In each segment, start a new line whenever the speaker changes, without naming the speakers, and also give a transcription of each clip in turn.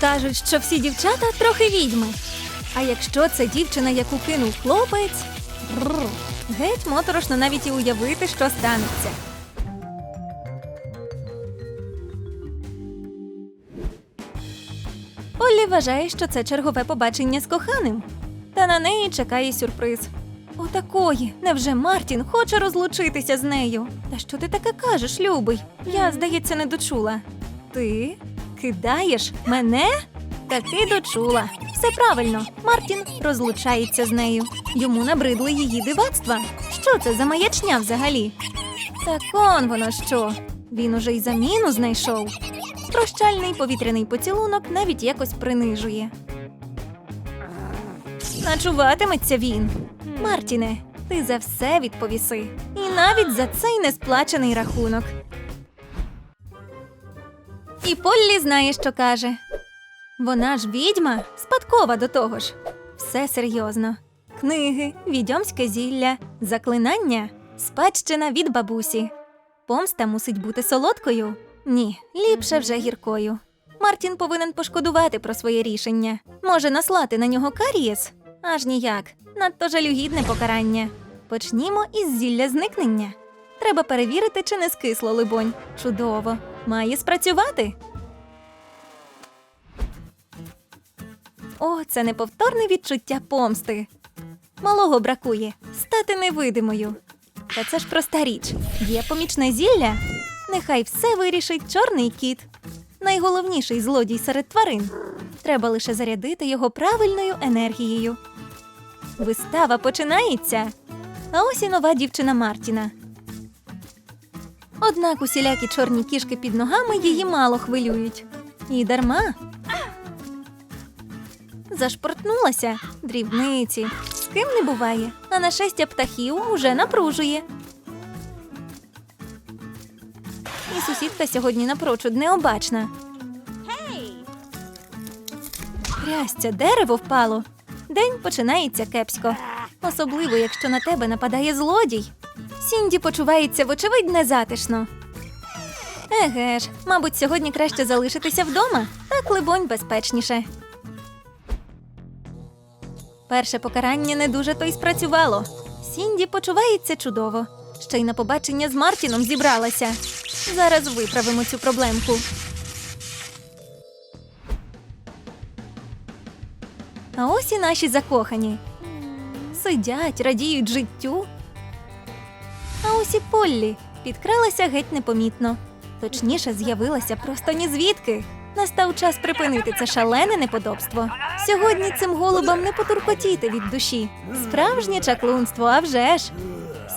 Кажуть, що всі дівчата трохи відьми. А якщо це дівчина, яку кинув хлопець, бррр, геть моторошно навіть і уявити, що станеться. Оллі вважає, що це чергове побачення з коханим. Та на неї чекає сюрприз. Отакої, невже Мартін хоче розлучитися з нею? Та що ти таке кажеш, любий? Я, здається, не дочула. Ти кидаєш мене? Таки дочула. Все правильно. Мартін розлучається з нею. Йому набридли її дивацтва. Що це за маячня взагалі? Так он воно що. Він уже й заміну знайшов. Прощальний повітряний поцілунок навіть якось принижує. Начуватиметься він. Мартіне, ти за все відповіси. І навіть за цей несплачений рахунок. І Поллі знає, що каже. Вона ж відьма, спадкова до того ж. Все серйозно. Книги, відьомське зілля, заклинання, спадщина від бабусі. Помста мусить бути солодкою? Ні, ліпше вже гіркою. Мартін повинен пошкодувати про своє рішення. Може наслати на нього карієс? Аж ніяк. Надто жалюгідне покарання. Почнімо із зілля зникнення. Треба перевірити, чи не скисло, либонь. Чудово. Має спрацювати. О, це неповторне відчуття помсти. Малого бракує стати невидимою. Та це ж проста річ. Є помічне зілля. Нехай все вирішить чорний кіт. Найголовніший злодій серед тварин. Треба лише зарядити його правильною енергією. Вистава починається. А ось і нова дівчина Мартіна. Однак усілякі чорні кішки під ногами її мало хвилюють. І дарма. Зашпортнулася дрібниці. З ким не буває, а нашестя птахів уже напружує. І сусідка сьогодні напрочуд необачна. Трясця, дерево впало. День починається кепсько. Особливо, якщо на тебе нападає злодій. Сінді почувається, вочевидь, незатишно. Еге ж, мабуть, сьогодні краще залишитися вдома, так, либонь, безпечніше. Перше покарання не дуже то й спрацювало. Сінді почувається чудово. Ще й на побачення з Мартіном зібралася. Зараз виправимо цю проблемку. А ось і наші закохані. Сидять, радіють життю. А ось і Поллі підкралася геть непомітно. Точніше, з'явилася просто ні звідки. Настав час припинити це шалене неподобство. Сьогодні цим голубам не потуркотіти від душі. Справжнє чаклунство, а вже ж.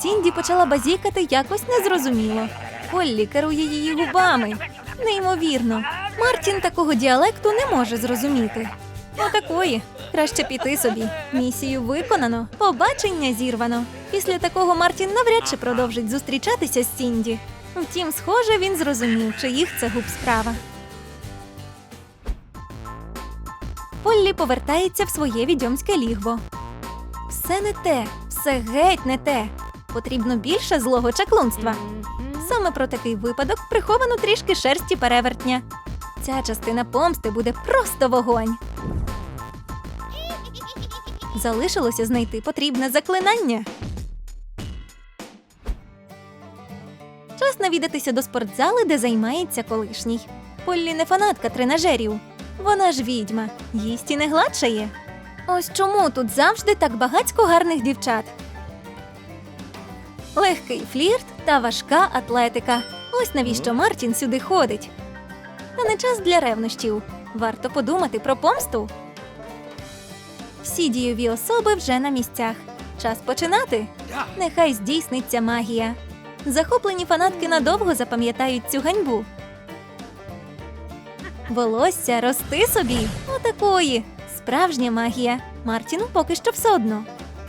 Сінді почала базікати якось незрозуміло. Поллі керує її губами. Неймовірно. Мартін такого діалекту не може зрозуміти. Отакої. Краще піти собі. Місію виконано, побачення зірвано. Після такого Мартін навряд чи продовжить зустрічатися з Сінді. Втім, схоже, він зрозумів, чи їх це губ справа. Поллі повертається в своє відьомське лігво. Все не те, все геть не те. Потрібно більше злого чаклунства. Саме про такий випадок приховано трішки шерсті перевертня. Ця частина помсти буде просто вогонь. Залишилося знайти потрібне заклинання. Час навідатися до спортзали, де займається колишній. Поллі не фанатка тренажерів. Вона ж відьма, їсть і не гладшає. Ось чому тут завжди так багацько гарних дівчат. Легкий флірт та важка атлетика. Ось навіщо Мартін сюди ходить. Та не час для ревнощів. Варто подумати про помсту. Всі дієві особи вже на місцях. Час починати. Нехай здійсниться магія. Захоплені фанатки надовго запам'ятають цю ганьбу. Волосся рости собі. Отакої. Справжня магія. Мартіну поки що все одно.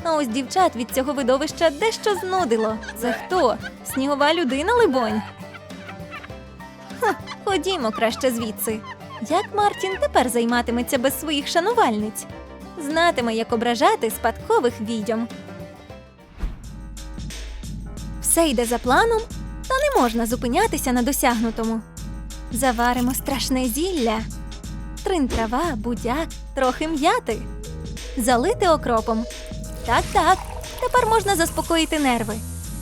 А ось дівчат від цього видовища дещо знудило. Це хто? Снігова людина, либонь. Ха, ходімо краще звідси. Як Мартін тепер займатиметься без своїх шанувальниць? Знатиме, як ображати спадкових відьом. Все йде за планом, та не можна зупинятися на досягнутому. Заваримо страшне зілля. трин-трава, будяк, трохи м'яти. Залити окропом. Так, так. Тепер можна заспокоїти нерви.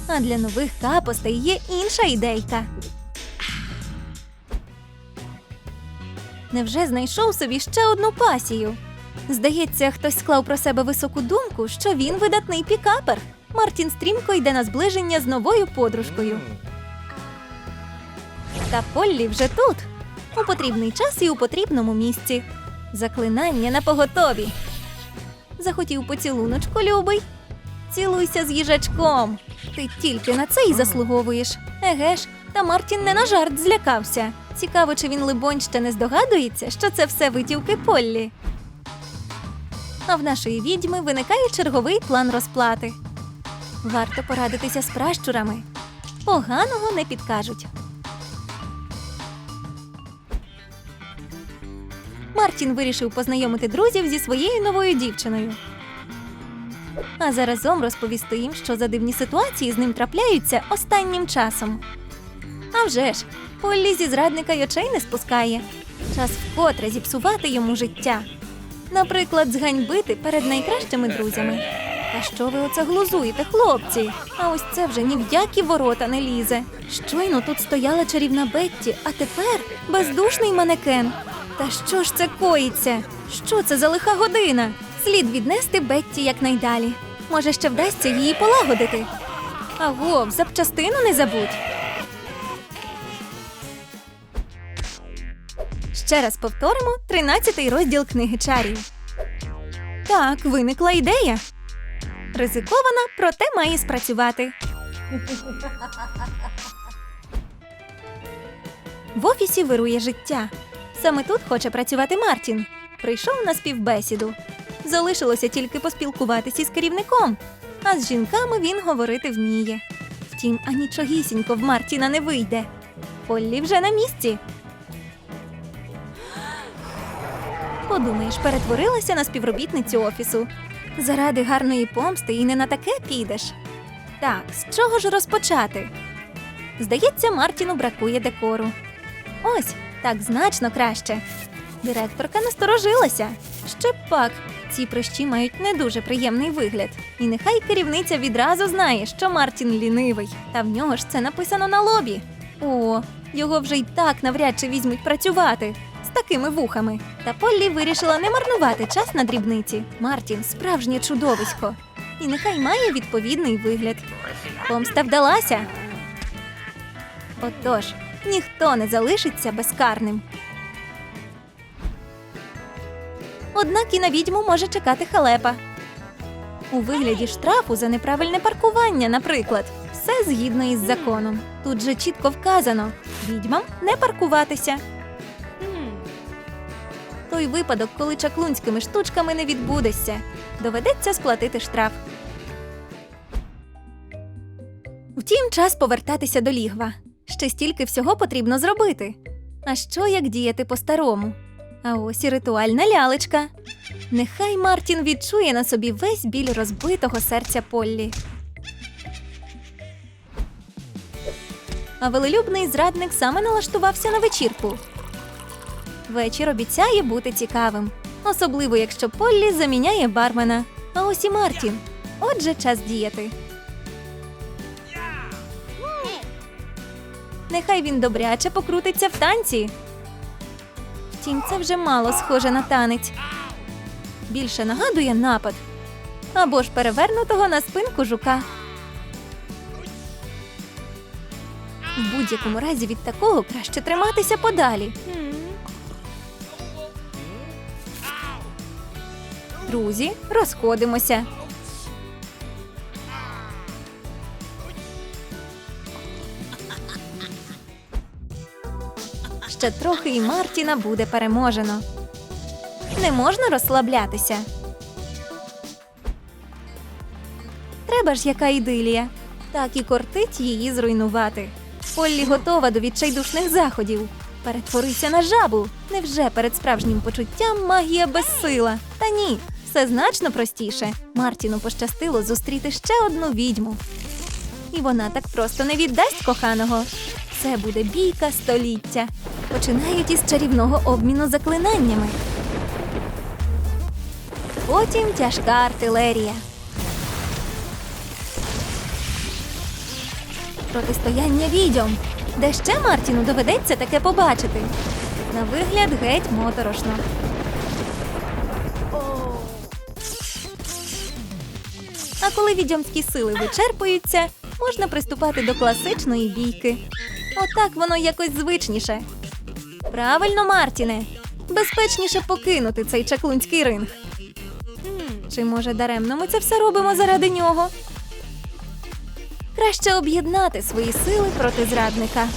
А для нових капостей є інша ідейка. Невже знайшов собі ще одну пасію? Здається, хтось склав про себе високу думку, що він видатний пікапер. Мартін стрімко йде на зближення з новою подружкою. Та Поллі вже тут. У потрібний час і у потрібному місці. Заклинання на поготові. Захотів поцілуночку, любий. Цілуйся з їжачком. Ти тільки на це й заслуговуєш. Еге ж, та Мартін не на жарт злякався. Цікаво, чи він, либонь, ще не здогадується, що це все витівки Поллі. А в нашої відьми виникає черговий план розплати. Варто порадитися з пращурами. Поганого не підкажуть. Мартін вирішив познайомити друзів зі своєю новою дівчиною. А заразом розповісти їм, що за дивні ситуації з ним трапляються останнім часом. А вже ж, Поллі зі зрадника й очей не спускає. Час вкотре зіпсувати йому життя. Наприклад, зганьбити перед найкращими друзями. Та що ви оце глузуєте, хлопці? А ось це вже ні в які ворота не лізе. Щойно тут стояла чарівна Бетті, а тепер бездушний манекен. Та що ж це коїться? Що це за лиха година? Слід віднести Бетті якнайдалі. Може, ще вдасться її полагодити. Аго, запчастину не забудь. Ще раз повторимо 13-й розділ книги чарів. Так, виникла ідея. Ризикована, проте має спрацювати. В офісі вирує життя. Саме тут хоче працювати Мартін. Прийшов на співбесіду. Залишилося тільки поспілкуватися із керівником, а з жінками він говорити вміє. Втім, анічогісінько в Мартіна не вийде. Поллі вже на місці. Подумаєш, перетворилася на співробітницю офісу. Заради гарної помсти і не на таке підеш. Так, з чого ж розпочати? Здається, Мартіну бракує декору. Ось так значно краще. Директорка насторожилася. Ще пак, ці прищі мають не дуже приємний вигляд. І нехай керівниця відразу знає, що Мартін лінивий, та в нього ж це написано на лобі. О, його вже й так навряд чи візьмуть працювати з такими вухами. Та Поллі вирішила не марнувати час на дрібниці. Мартін справжнє чудовисько. І нехай має відповідний вигляд. Помста вдалася. Отож, ніхто не залишиться безкарним. Однак і на відьму може чекати халепа. У вигляді штрафу за неправильне паркування, наприклад, все згідно із законом. Тут же чітко вказано: відьмам не паркуватися. Той випадок, коли чаклунськими штучками не відбудешся, доведеться сплатити штраф. Втім, час повертатися до лігва. Ще стільки всього потрібно зробити. А що як діяти по-старому? А ось і ритуальна лялечка. Нехай Мартін відчує на собі весь біль розбитого серця Поллі. А велелюбний зрадник саме налаштувався на вечірку. Вечір обіцяє бути цікавим, особливо якщо Поллі заміняє бармена. А ось і Мартін. Отже, час діяти. Нехай він добряче покрутиться в танці. Втім, це вже мало схоже на танець. Більше нагадує напад або ж перевернутого на спинку жука. В будь-якому разі від такого краще триматися подалі. Друзі, розходимося. Ще трохи і Мартіна буде переможено. Не можна розслаблятися. Треба ж яка ідилія. Так і кортить її зруйнувати. Поллі готова до відчайдушних заходів. Перетворися на жабу. Невже перед справжнім почуттям магія безсила? Та ні, все значно простіше. Мартіну пощастило зустріти ще одну відьму. І вона так просто не віддасть коханого. Це буде бійка століття. Починають із чарівного обміну заклинаннями. Потім тяжка артилерія. Протистояння відьом. Де ще Мартіну доведеться таке побачити. На вигляд геть моторошно. А коли відьомські сили вичерпуються, можна приступати до класичної бійки. Отак воно якось звичніше. Правильно, Мартіне. Безпечніше покинути цей чаклунський ринг. Чи може даремно ми це все робимо заради нього? Краще об'єднати свої сили проти зрадника.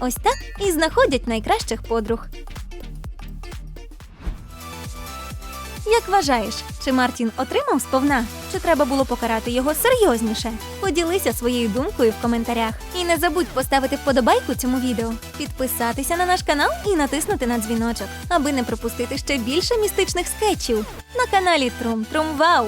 Ось так і знаходять найкращих подруг. Як вважаєш, чи Мартін отримав сповна? Чи треба було покарати його серйозніше? Поділися своєю думкою в коментарях. І не забудь поставити вподобайку цьому відео, підписатися на наш канал і натиснути на дзвіночок, аби не пропустити ще більше містичних скетчів на каналі Трум Трум Вау.